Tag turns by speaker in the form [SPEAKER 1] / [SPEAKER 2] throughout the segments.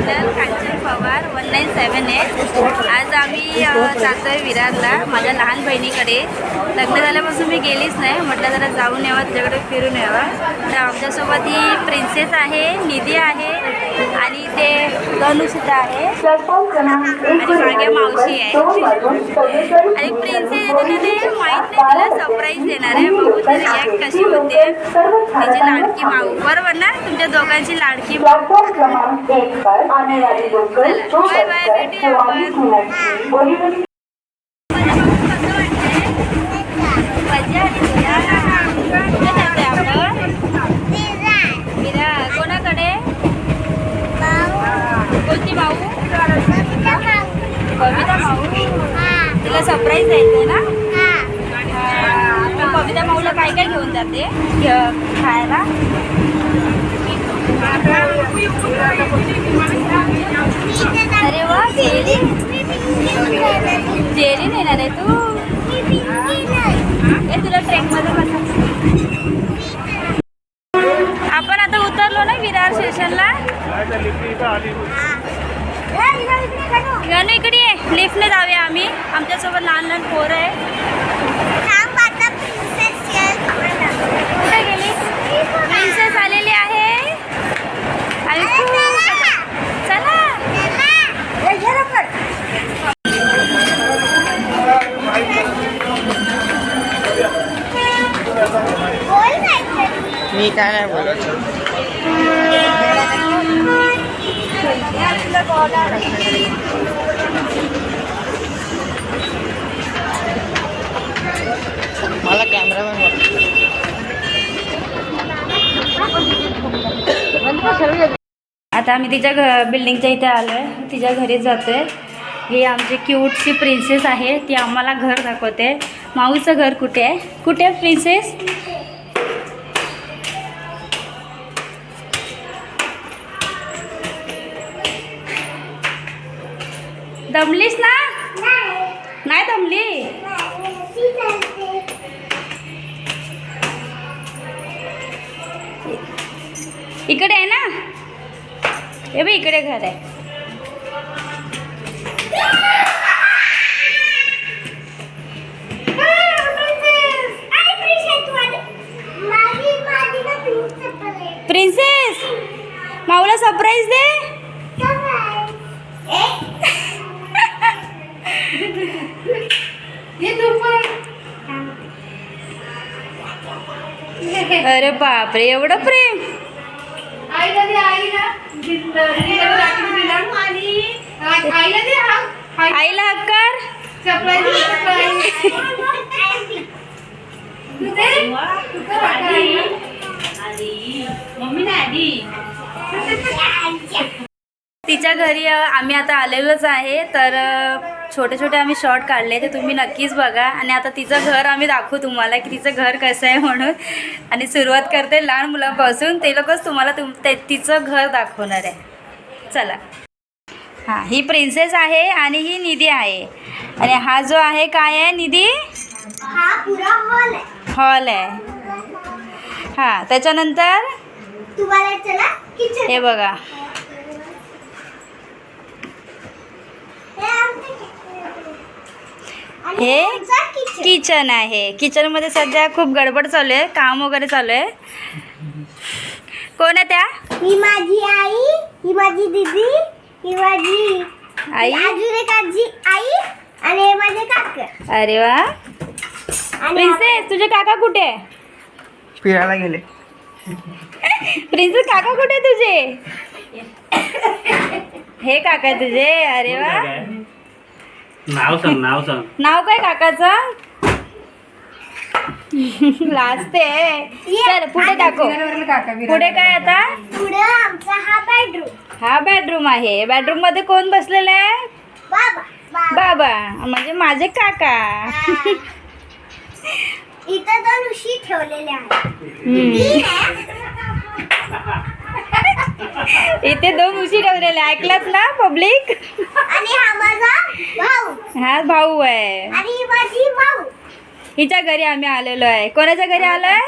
[SPEAKER 1] Channel Kanchan Pawar one nine seven eight आज आम्ही जातो आहे विरारला माझ्या लहान बहिणीकडे. लग्न झाल्यापासून मी गेलीच नाही. म्हटलं जरा जाऊन यावं तिच्याकडे फिरून यावं. तर आमच्यासोबत ही प्रिन्सेस आहे निधी आहे. आणि ते तनुसुद्धा आहे.
[SPEAKER 2] आणि
[SPEAKER 1] मागे मावशी आहे. आणि प्रिन्सेस येते ते माहीत नाही तिला सरप्राईज देणार आहे. बघू तर रिॲक्ट कशी होते. तिची लाडकी माऊ बरोबर ना? तुमच्या दोघांची लाडकी माऊ बाय बाय, भेटूया आपण.
[SPEAKER 2] मिनट की बोरीवली
[SPEAKER 1] मजा आली तुला? कुठे जातोय आपण मीरा कोणाकडे कोणती माऊ कविता माऊ तिला सरप्राईज द्यायचंय ना? हा, मग कविता माऊला काय काय घेऊन जाते? खायला? अरे वा जेली. जेली नेणार आहे तू? ए तुला ट्रेनमध्ये बसा. आपण आता उतरलो ना विरार स्टेशनला गणू इकडे लिफ्टने जाऊया आम्ही. आमच्यासोबत लहान लहान पोरं आहे. गेली? प्रिन्सेस आलेली आहे. आणि चला.
[SPEAKER 3] मी काय नाही बोलत. मला कॅमेरामॅन
[SPEAKER 1] आता आम्ही तिच्या घ बिल्डिंगच्या इथे आलो आहे तिच्या घरीच जातो आहे ही आमची क्यूटची प्रिन्सेस आहे. ती आम्हाला घर दाखवते. माऊचं घर कुठे आहे? कुठे आहे प्रिन्सेस दमलीस ना? नाही. दमली? इकडे आहे ना? हे बघ इकडे घर आहे. प्रिन्सेस माऊला सरप्राईज दे. अरे बापरे एवढं प्रेम? आईला हक्कर? तिच्या घरी आम्ही आता आलेलोच आहे तर छोटे छोटे आम्ही शॉर्ट काढले ते तुम्ही नक्कीच बघा. आणि आता तिचं घर आम्ही दाखवू तुम्हाला की तिचं घर कसं आहे म्हणून. आणि सुरुवात करते लहान मुलांपासून. ते लोकच तुम्हाला तुम ते तिचं घर दाखवणार आहे. चला. हां ही प्रिन्सेस आहे आणि ही निधी आहे. आणि हा जो आहे काय आहे निधी? हॉल आहे. हां त्याच्यानंतर? हे बघा. हे
[SPEAKER 4] किचन
[SPEAKER 1] किचन आहे. किचनमध्ये सध्या खूप गडबड चालू आहे. काम वगैरे चालू आहे. कोण आहे त्या?
[SPEAKER 4] ही माझी आई ही माझी दीदी ही माझी
[SPEAKER 1] आई?
[SPEAKER 4] अजून एक आजी आई आणि हे माझे काका.
[SPEAKER 1] अरे वा. प्रिन्सेस तुझे काका कुठे? आहे
[SPEAKER 3] फिरायला गेले.
[SPEAKER 1] प्रिन्सेस काका कुठे आहे तुझे? हे काका आहे तुझे. अरे वा.
[SPEAKER 5] नाव सांग नाव सांग.
[SPEAKER 1] नाव काय काकाचं? लाजते चल पुढे दाखव. पुढे काय आता?
[SPEAKER 4] पुढे आमचा हा बेडरूम
[SPEAKER 1] हा बेडरूम आहे. बेडरूममध्ये कोण बसलेला आहे?
[SPEAKER 4] बाबा. बाबा.
[SPEAKER 1] बाबा म्हणजे माझे काका.
[SPEAKER 4] इथं दोन उशी आहेत. तीन आहे.
[SPEAKER 1] इथे दोन उशी ठेवलेले ऐकलात ना पब्लिक
[SPEAKER 4] आणि हा माझा भाऊ.
[SPEAKER 1] हा भाऊ आहे.
[SPEAKER 4] आणि माझी माऊ.
[SPEAKER 1] हिच्या घरी आम्ही आलेलो आहे. कोणाच्या घरी आलोय?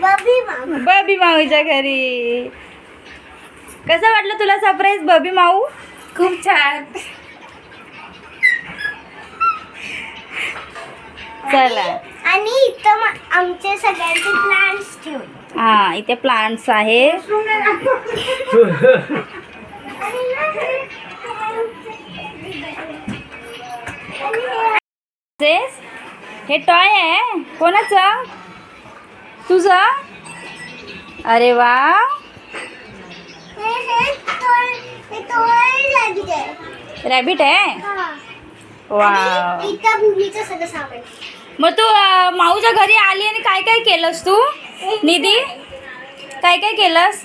[SPEAKER 4] बबी माऊ.
[SPEAKER 1] बबी माऊच्या घरी. कसं वाटलं तुला सरप्राईज बबी माऊ?
[SPEAKER 6] खूप छान.
[SPEAKER 1] चला.
[SPEAKER 4] आणि इथं आमचे सगळ्यांचे प्लांट्स ठेवले.
[SPEAKER 1] हा इथे प्लांट्स आहे हे टॉय आहे. कोणाचं? तुझं? अरे वा. रॅबिट आहे. वा
[SPEAKER 4] इथं भूमीचं सगळं सामान.
[SPEAKER 1] मग तू माऊच्या घरी आली आणि काय काय केलंस तू? निधी? काय काय केलंस?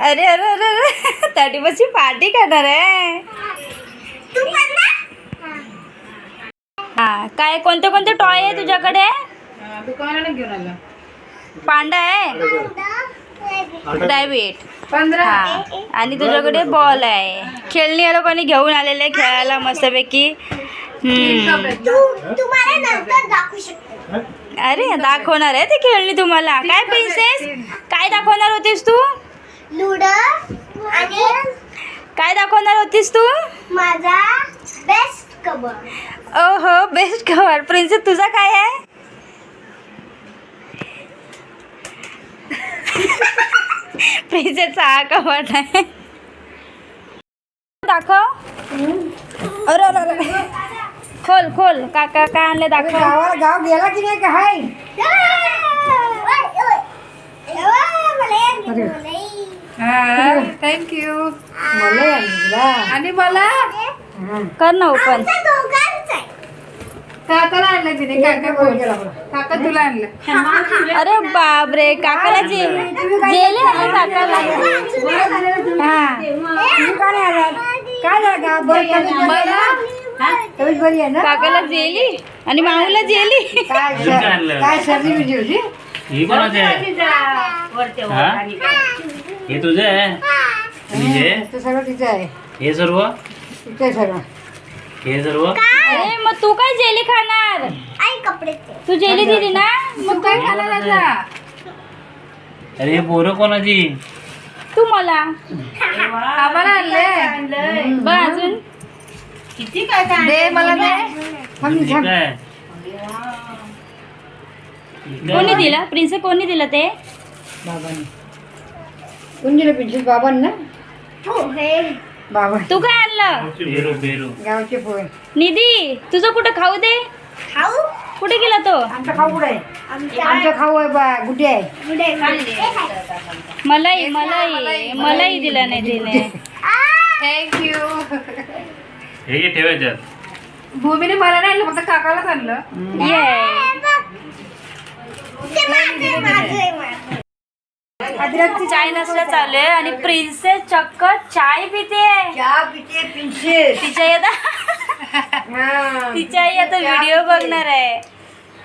[SPEAKER 1] अरे अरे अरे अरे. थर्टी फर्स्टची पार्टी करणार आहे.
[SPEAKER 4] तू पण ना
[SPEAKER 1] हा काय कोणते कोणते टॉय आहे तुझ्याकडे?
[SPEAKER 6] दुकानाने घेऊन आलं.
[SPEAKER 1] पांडा आहे? रॅबिट
[SPEAKER 6] पंधरा.
[SPEAKER 1] हा. आणि तुझ्याकडे बॉल आहे. खेळणी या लोकांनी घेऊन आलेले आहे खेळायला मस्तपैकी. अरे दाखवणार आहे ती खेळणी तुम्हाला. काय प्रिन्सेस काय दाखवणार होतीस तू?
[SPEAKER 4] लुडो आणि
[SPEAKER 1] काय दाखवणार होतीस तू?
[SPEAKER 4] माझा बेस्ट कबर
[SPEAKER 1] ओहो बेस्ट कवर प्रिन्सेस तुझा काय आहे? प्रिन्सेसचा हा कवर आहे. दाखव. अरे अरे अरे. खोल खोल. काका काय आणले दाखव.
[SPEAKER 3] गाव गेला की नाही काय
[SPEAKER 6] हा थँक्यू आणि मला?
[SPEAKER 1] कर ना ओपन
[SPEAKER 6] काकाला आणलं तिने काका बोल काका तुला आणलं.
[SPEAKER 1] अरे बापरे काकाला जे जेले आले काकाला?
[SPEAKER 3] काय झालं बरी आहे. ना?
[SPEAKER 1] काकाला जेली आणि माऊला जेली.
[SPEAKER 3] काय सर्दी बिर्दी होती?
[SPEAKER 5] ही कोणाचे तुझे आहे? हे?
[SPEAKER 3] ते सगळं तिचं आहे.
[SPEAKER 5] हे सर्व?
[SPEAKER 3] तिचं आहे सगळं
[SPEAKER 5] हे सर्व
[SPEAKER 1] अरे मग तू काय जेली खाणार?
[SPEAKER 4] आई कपडे ते.
[SPEAKER 1] जेली दिली ना?
[SPEAKER 6] मग काय खाणार आता?
[SPEAKER 5] अरे हे पोरं कोणाची?
[SPEAKER 1] तू मला.
[SPEAKER 6] आम्हाला
[SPEAKER 1] बघ अजून.
[SPEAKER 6] दे मला दे.
[SPEAKER 3] थांब
[SPEAKER 5] हे
[SPEAKER 3] थांब
[SPEAKER 5] काय?
[SPEAKER 1] कोणी दिलं? प्रिन्स कोणी दिलं ते?
[SPEAKER 3] बाबांनी. कोण दिलं बाबांना?
[SPEAKER 4] हो, हे.
[SPEAKER 3] बाबा.
[SPEAKER 1] तू काय आणलं?
[SPEAKER 5] बेरू बेरू.
[SPEAKER 3] गावचे पोहे
[SPEAKER 1] निधी तुझं कुठं खाऊ दे?
[SPEAKER 4] खाऊ?
[SPEAKER 1] कुठे गेला तो?
[SPEAKER 3] आमचा खाऊ कुठे? आहे आमचा खाऊ आहे बा गुड्डे आहे.
[SPEAKER 1] मलाई मलाई मलाई दिला नाही तिने.
[SPEAKER 6] थँक्यू
[SPEAKER 5] हे घे ठेवायच्यात
[SPEAKER 6] भूमीने मला नाही आणलं फक्त काकालाच आणलं.
[SPEAKER 1] ये.
[SPEAKER 4] ते माझं, माझं, माझं.
[SPEAKER 1] अद्रकची चाय नसल्या चालू आहे आणि प्रिन्सेस चक्क चाय पिते.
[SPEAKER 3] चहा पिते
[SPEAKER 1] तिच्या आता तिच्या आई आता व्हिडिओ बघणार आहे.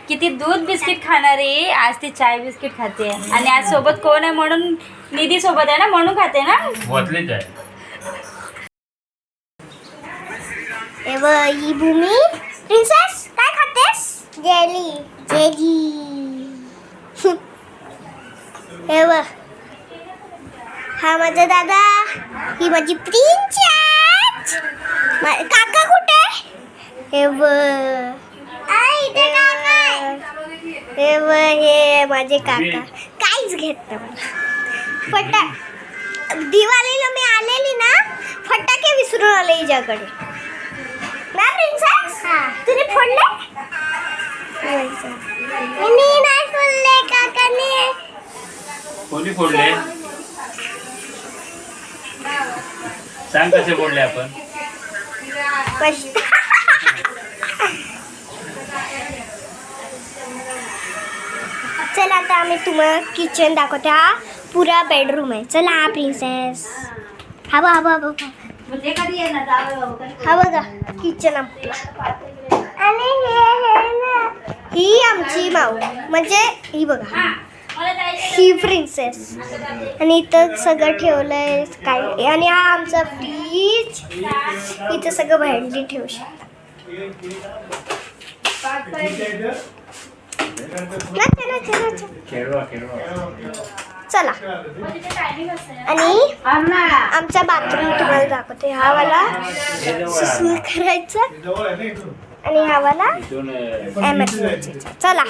[SPEAKER 1] किती दूध बिस्किट खाणार आहे. आज ती चाय बिस्किट खाते. आणि आज सोबत कोण आहे म्हणून? निधी सोबत आहे ना? म्हणून खाते ना?
[SPEAKER 5] बोतलीच आहे
[SPEAKER 4] ही भूमी. प्रिन्सेस काय खातेस? जेली जेली हे बघ. हा माझा दादा. ही माझी प्रिन्सेस काका कुठे? हे आहे. हे बघ हे माझे काका. काहीच घेत नाही मला. फटा दिवाळीला मी आलेली ना फटाके विसरून आले हिच्याकडे. ना प्रिन्सेस तुम्ही फोडले? मी नाही फोडले काकाने.
[SPEAKER 5] कोणी फोडले? सांग कसे बोलले आपण?
[SPEAKER 4] चला आता आम्ही तुम्हाला किचन दाखवते हा पुरा बेडरूम आहे. चला हा प्रिन्सेस हा बघा हा बघा हा बघा. किचन आपला आणि ही आमची माऊ. म्हणजे ही बघा. ही प्रिन्सेस आणि इथं सगळं ठेवलंय काय आणि हा आमचा फ्रीज इथं सगळं भांडी ठेवू शकता. चला. आणि आमचा बाथरूम तुम्हाला दाखवते. हा वाला सुसू करायचा. आणि हा वाला एमर्जन्सीचा चला.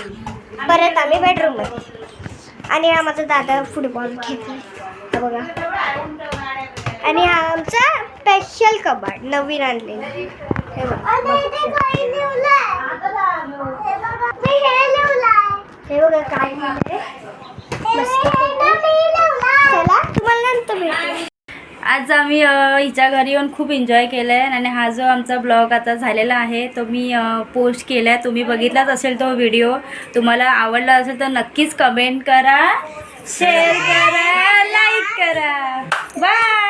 [SPEAKER 4] परत आम्ही बेडरूममध्ये. आणि हा माझा दादा फुटबॉल खेळतोय. हा बघा. आणि हा आमचा स्पेशल कबाड नवीन आणलेला. हे बघा. हे बघा काय चला तुम्हाला नंतर भेटू.
[SPEAKER 1] आज आम्ही हिच्या घरी येऊन खूप एन्जॉय केलं आहे आणि हा जो आमचा ब्लॉग आता झालेला आहे तो मी पोस्ट केला आहे तुम्ही बघितलाच असेल तो व्हिडिओ तुम्हाला आवडला असेल तर नक्कीच कमेंट करा शेअर करा लाईक करा. बाय